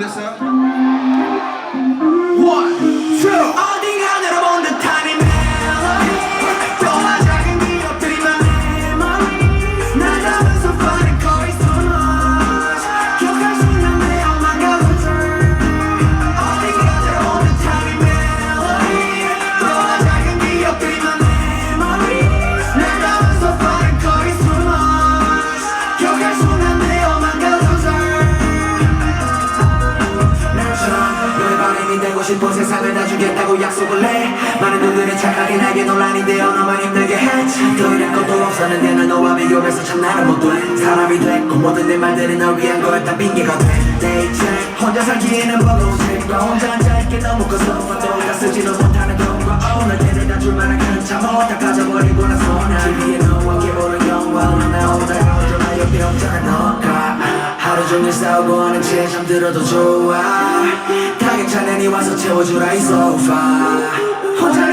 empresa. 싶어 세상을 다 주겠다고 약속을 해. 많은 분들이 착하게 나게 논란이 되어 너만 힘들게 해더 이럴 것도 없었는데 난 너와 비교해서 참 나를 못돼 사람이 됐고 모든 내 말들이 널 위한 거였다. 빙계가 돼내 이제 혼자 살기에는 버거운 과 혼자 앉아있게 너무 커서 또다 쓰지도 못하는 돈과 오늘 때를 다줄 만한 그런 참호다 가져버리고 나서 나 TV에 너와 함께 보는 영화 나 오다가 혼자 나 옆에 없잖아 너가. 하루 종일 싸우고 하는 채 잠들어도 좋아. 다 괜찮으니 와서 채워주라 이 소파. 혼자